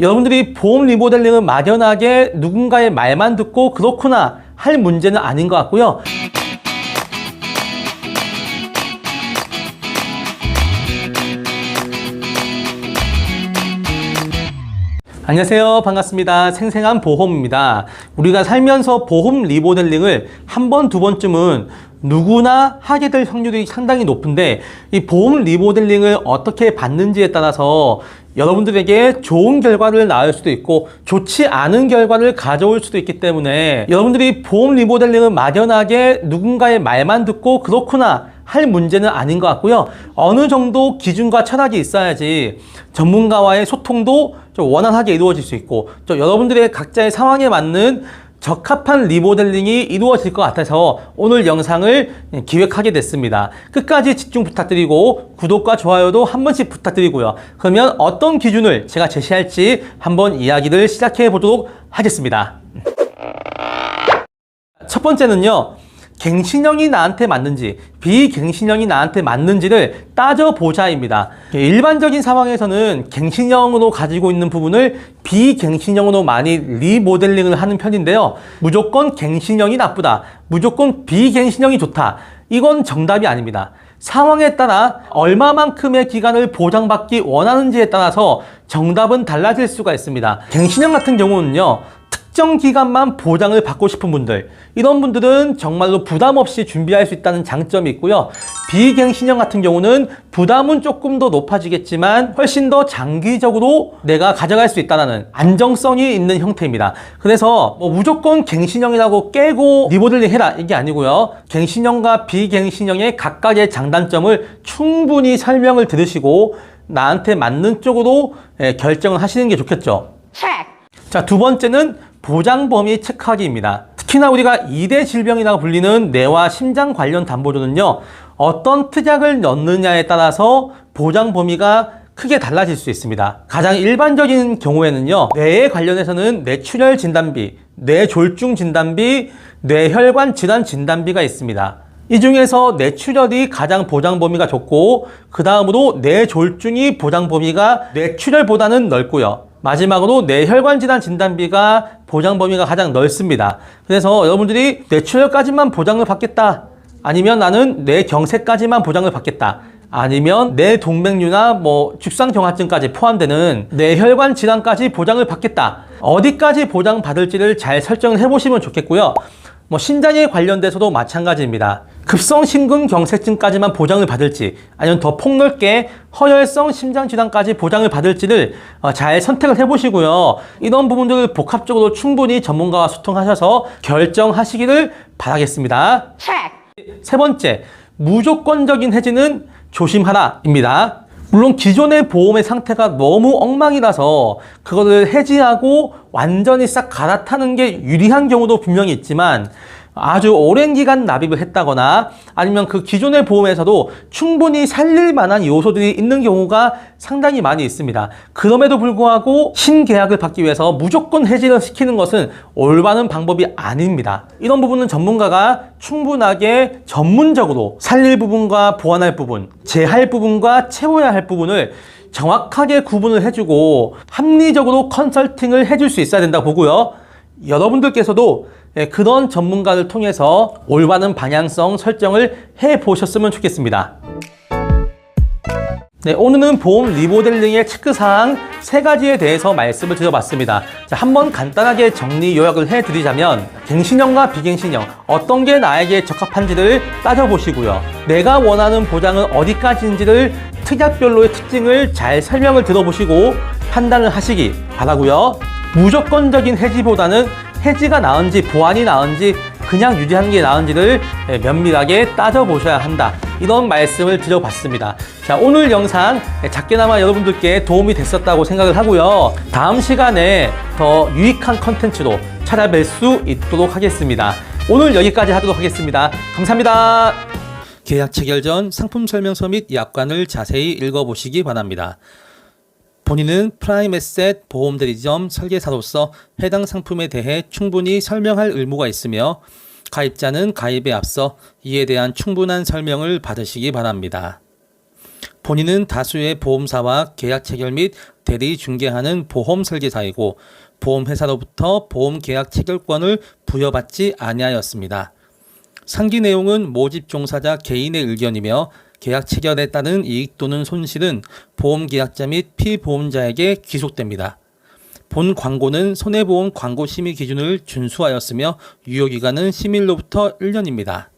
여러분들이 보험 리모델링을 막연하게 누군가의 말만 듣고 그렇구나 할 문제는 아닌 것 같고요. 안녕하세요. 반갑습니다. 생생한 보험입니다. 우리가 살면서 보험 리모델링을 한 번, 두 번쯤은 누구나 하게 될 확률이 상당히 높은데 이 보험 리모델링을 어떻게 받는지에 따라서 여러분들에게 좋은 결과를 낳을 수도 있고 좋지 않은 결과를 가져올 수도 있기 때문에 여러분들이 보험 리모델링을 막연하게 누군가의 말만 듣고 그렇구나 할 문제는 아닌 것 같고요. 어느 정도 기준과 철학이 있어야지 전문가와의 소통도 좀 원활하게 이루어질 수 있고 또 여러분들의 각자의 상황에 맞는 적합한 리모델링이 이루어질 것 같아서 오늘 영상을 기획하게 됐습니다. 끝까지 집중 부탁드리고 구독과 좋아요도 한 번씩 부탁드리고요. 그러면 어떤 기준을 제가 제시할지 한번 이야기를 시작해 보도록 하겠습니다. 첫 번째는요. 갱신형이 나한테 맞는지 비갱신형이 나한테 맞는지를 따져보자입니다. 일반적인 상황에서는 갱신형으로 가지고 있는 부분을 비갱신형으로 많이 리모델링을 하는 편인데요. 무조건 갱신형이 나쁘다. 무조건 비갱신형이 좋다. 이건 정답이 아닙니다. 상황에 따라 얼마만큼의 기간을 보장받기 원하는지에 따라서 정답은 달라질 수가 있습니다. 갱신형 같은 경우는요. 특정 기간만 보장을 받고 싶은 분들 이런 분들은 정말로 부담 없이 준비할 수 있다는 장점이 있고요. 비갱 신형 같은 경우는 부담은 조금 더 높아지겠지만 훨씬 더 장기적으로 내가 가져갈 수 있다는 안정성이 있는 형태입니다. 그래서 뭐 무조건 갱신형이라고 깨고 리모델링 해라 이게 아니고요. 갱신형과 비갱신형의 각각의 장단점을 충분히 설명을 들으시고 나한테 맞는 쪽으로 예, 결정을 하시는 게 좋겠죠. 자, 두 번째는 보장 범위 체크하기입니다. 특히나 우리가 2대 질병이라고 불리는 뇌와 심장 관련 담보조는요, 어떤 특약을 넣느냐에 따라서 보장 범위가 크게 달라질 수 있습니다. 가장 일반적인 경우에는요, 뇌에 관련해서는 뇌출혈 진단비, 뇌졸중 진단비, 뇌혈관 질환 진단비가 있습니다. 이 중에서 뇌출혈이 가장 보장 범위가 좁고, 그 다음으로 뇌졸중이 보장 범위가 뇌출혈보다는 넓고요. 마지막으로 뇌혈관 질환 진단비가 보장 범위가 가장 넓습니다. 그래서 여러분들이 뇌출혈까지만 보장을 받겠다. 아니면 나는 뇌경색까지만 보장을 받겠다. 아니면 뇌동맥류나 뭐 죽상경화증까지 포함되는 뇌혈관 질환까지 보장을 받겠다. 어디까지 보장받을지를 잘 설정을 해보시면 좋겠고요. 뭐 신장에 관련돼서도 마찬가지입니다. 급성 심근경색증까지만 보장을 받을지 아니면 더 폭넓게 허혈성 심장질환까지 보장을 받을지를 어, 잘 선택을 해보시고요. 이런 부분들을 복합적으로 충분히 전문가와 소통하셔서 결정하시기를 바라겠습니다. 세 번째, 무조건적인 해지는 조심하라입니다. 물론 기존의 보험의 상태가 너무 엉망이라서 그거를 해지하고 완전히 싹 갈아타는 게 유리한 경우도 분명히 있지만 아주 오랜 기간 납입을 했다거나 아니면 그 기존의 보험에서도 충분히 살릴 만한 요소들이 있는 경우가 상당히 많이 있습니다. 그럼에도 불구하고 신계약을 받기 위해서 무조건 해지를 시키는 것은 올바른 방법이 아닙니다. 이런 부분은 전문가가 충분하게 전문적으로 살릴 부분과 보완할 부분, 제할 부분과 채워야 할 부분을 정확하게 구분을 해주고 합리적으로 컨설팅을 해줄 수 있어야 된다고 보고요. 여러분들께서도 예, 그런 전문가를 통해서 올바른 방향성 설정을 해 보셨으면 좋겠습니다. 네, 오늘은 보험 리모델링의 체크사항 세 가지에 대해서 말씀을 드려봤습니다. 자, 한번 간단하게 정리 요약을 해드리자면, 갱신형과 비갱신형, 어떤 게 나에게 적합한지를 따져보시고요. 내가 원하는 보장은 어디까지인지를 특약별로의 특징을 잘 설명을 들어보시고 판단을 하시기 바라고요. 무조건적인 해지보다는 해지가 나은지 보완이 나은지 그냥 유지하는 게 나은지를 면밀하게 따져보셔야 한다. 이런 말씀을 드려봤습니다. 자, 오늘 영상 작게나마 여러분들께 도움이 됐었다고 생각을 하고요. 다음 시간에 더 유익한 컨텐츠로 찾아뵐 수 있도록 하겠습니다. 오늘 여기까지 하도록 하겠습니다. 감사합니다. 계약 체결 전 상품 설명서 및 약관을 자세히 읽어보시기 바랍니다. 본인은 프라임 에셋 보험 대리점 설계사로서 해당 상품에 대해 충분히 설명할 의무가 있으며 가입자는 가입에 앞서 이에 대한 충분한 설명을 받으시기 바랍니다. 본인은 다수의 보험사와 계약 체결 및 대리 중개하는 보험 설계사이고 보험회사로부터 보험 계약 체결권을 부여받지 아니하였습니다. 상기 내용은 모집 종사자 개인의 의견이며 계약 체결에 따른 이익 또는 손실은 보험 계약자 및 피보험자에게 귀속됩니다. 본 광고는 손해보험 광고 심의 기준을 준수하였으며 유효기간은 심의로부터 1년입니다.